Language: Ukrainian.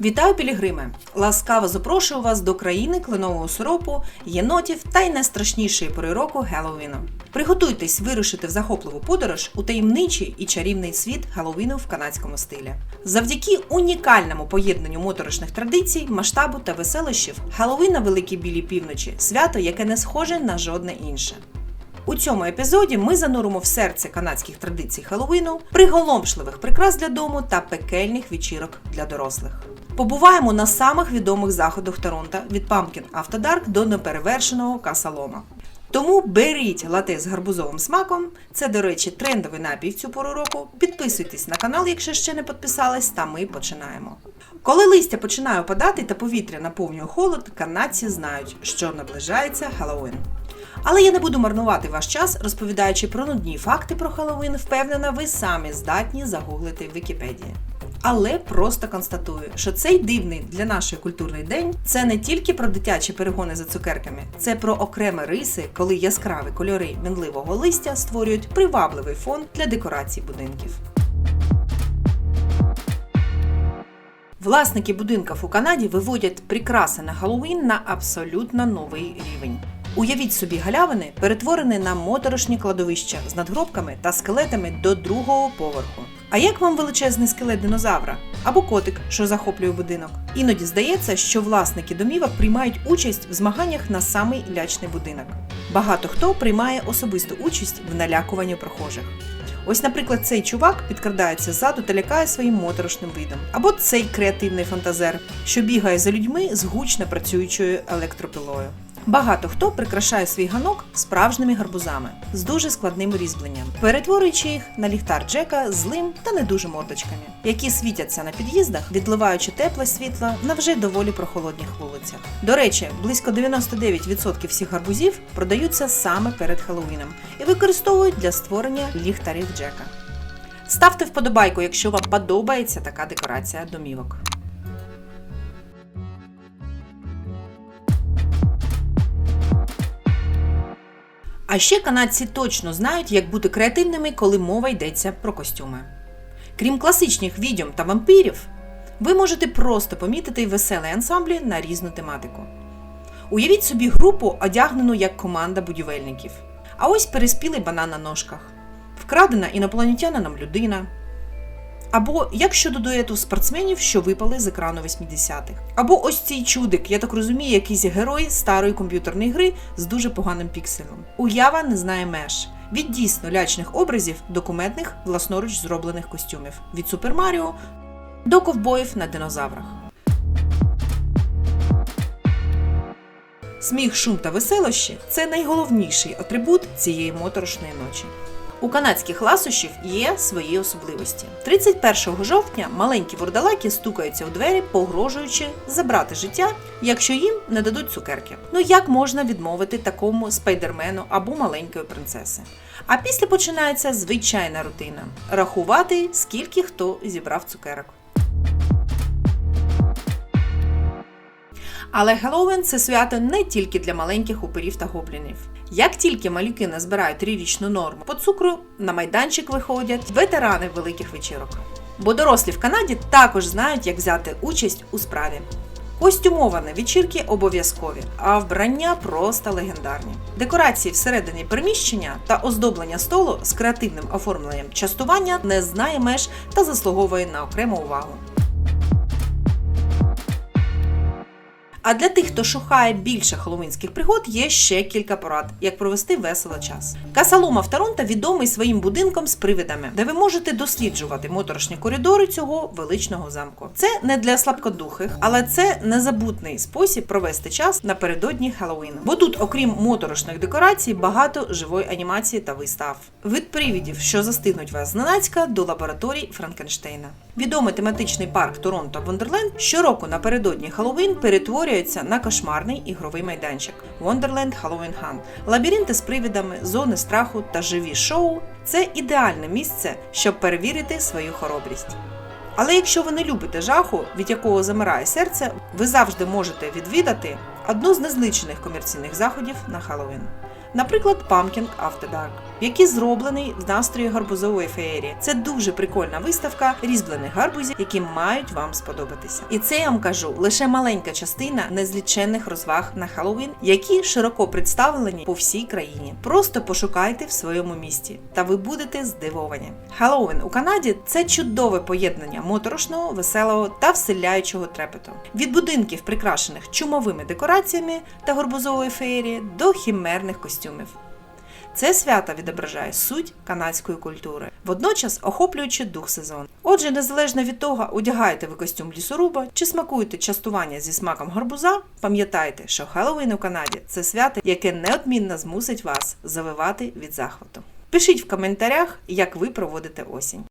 Вітаю, пілігрими! Ласкаво запрошую вас до країни кленового сиропу, єнотів та й найстрашнішої пори року Геловіну. Приготуйтесь вирушити в захопливу подорож у таємничий і чарівний світ Геловіну в канадському стилі. Завдяки унікальному поєднанню моторошних традицій, масштабу та веселощів, Геловін на Великій Білій Півночі свято, яке не схоже на жодне інше. У цьому епізоді ми зануримо в серце канадських традицій Хеллоуіну, приголомшливих прикрас для дому та пекельних вечірок для дорослих. Побуваємо на самих відомих заходах Торонто від Pumpkin After Dark до неперевершеного Касалома. Тому беріть лате з гарбузовим смаком. Це, до речі, трендовий напій в цю пору року. Підписуйтесь на канал, якщо ще не підписались, та ми починаємо. Коли листя починає опадати та повітря наповнює холод, канадці знають, що наближається Хеллоуін. Але я не буду марнувати ваш час, розповідаючи про нудні факти про Хеллоуін, впевнена, ви самі здатні загуглити в Вікіпедії. Але просто констатую, що цей дивний для нашої культурний день це не тільки про дитячі перегони за цукерками, це про окремі риси, коли яскраві кольори мінливого листя створюють привабливий фон для декорацій будинків. Власники будинків у Канаді виводять прикраси на Хеллоуін на абсолютно новий рівень. Уявіть собі галявини, перетворені на моторошні кладовища з надгробками та скелетами до другого поверху. А як вам величезний скелет динозавра або котик, що захоплює будинок? Іноді здається, що власники домівок приймають участь в змаганнях на самий лячний будинок. Багато хто приймає особисту участь в налякуванні прохожих. Ось, наприклад, цей чувак підкрадається ззаду та лякає своїм моторошним видом. Або цей креативний фантазер, що бігає за людьми з гучно працюючою електропилою. Багато хто прикрашає свій ганок справжніми гарбузами з дуже складним різьбленням, перетворюючи їх на ліхтар Джека злим та не дуже мордочками, які світяться на під'їздах, відливаючи тепле світло на вже доволі прохолодних вулицях. До речі, близько 99% всіх гарбузів продаються саме перед Хеллоуіном і використовують для створення ліхтарів Джека. Ставте вподобайку, якщо вам подобається така декорація домівок. А ще канадці точно знають, як бути креативними, коли мова йдеться про костюми. Крім класичних відьом та вампірів, ви можете просто помітити веселі ансамблі на різну тематику. Уявіть собі групу, одягнену як команда будівельників. А ось переспілий банан на ножках, вкрадена інопланетянином людина. Або як щодо дуету спортсменів, що випали з екрану 80-х. Або ось цей чудик, я так розумію, якийсь герой старої комп'ютерної гри з дуже поганим пікселем. Уява не знає меж. Від дійсно лячних образів до кумедних власноруч зроблених костюмів. Від Супер Маріо до ковбоїв на динозаврах. Сміх, шум та веселощі це найголовніший атрибут цієї моторошної ночі. У канадських ласощів є свої особливості. 31 жовтня маленькі вурдалаки стукаються у двері, погрожуючи забрати життя, якщо їм не дадуть цукерки. Ну як можна відмовити такому спайдермену або маленької принцеси? А після починається звичайна рутина рахувати, скільки хто зібрав цукерок. Але Геловін це свято не тільки для маленьких уперів та гоблінів. Як тільки малюки назбирають трирічну норму по цукру, на майданчик виходять ветерани великих вечірок. Бо дорослі в Канаді також знають, як взяти участь у справі. Костюмовані вечірки обов'язкові, а вбрання просто легендарні. Декорації всередині приміщення та оздоблення столу з креативним оформленням частування не знає меж та заслуговує на окрему увагу. А для тих, хто шукає більше хеллоуінських пригод, є ще кілька порад, як провести весело час. Касалома в Торонто відомий своїм будинком з привидами, де ви можете досліджувати моторошні коридори цього величного замку. Це не для слабкодухих, але це незабутний спосіб провести час напередодні Хеллоуіну. Бо тут, окрім моторошних декорацій, багато живої анімації та вистав. Від привідів, що застигнуть вас зненацька, до лабораторій Франкенштейна. Відомий тематичний парк Торонто Вондерленд щороку напередодні Хеллоуін перетворюється на кошмарний ігровий майданчик Wonderland Halloween Hunt. Лабіринти з привідами, зони страху та живі шоу це ідеальне місце, щоб перевірити свою хоробрість. Але якщо ви не любите жаху, від якого замирає серце, ви завжди можете відвідати одну з незлічених комерційних заходів на Хеллоуін. Наприклад, Pumpkin After Dark. який зроблений в настрої гарбузової феєрії. Це дуже прикольна виставка різьблених гарбузів, які мають вам сподобатися. І це я вам кажу лише маленька частина незліченних розваг на Хеллоуін, які широко представлені по всій країні. Просто пошукайте в своєму місті, та ви будете здивовані. Хеллоуін у Канаді це чудове поєднання моторошного, веселого та вселяючого трепету. Від будинків, прикрашених чумовими декораціями та гарбузової феєрії, до хімерних костюмів. Це свято відображає суть канадської культури, водночас охоплюючи дух сезону. Отже, незалежно від того, одягаєте ви костюм лісоруба чи смакуєте частування зі смаком гарбуза, пам'ятайте, що Хеллоуін у Канаді це свято, яке неодмінно змусить вас завивати від захвату. Пишіть в коментарях, як ви проводите осінь.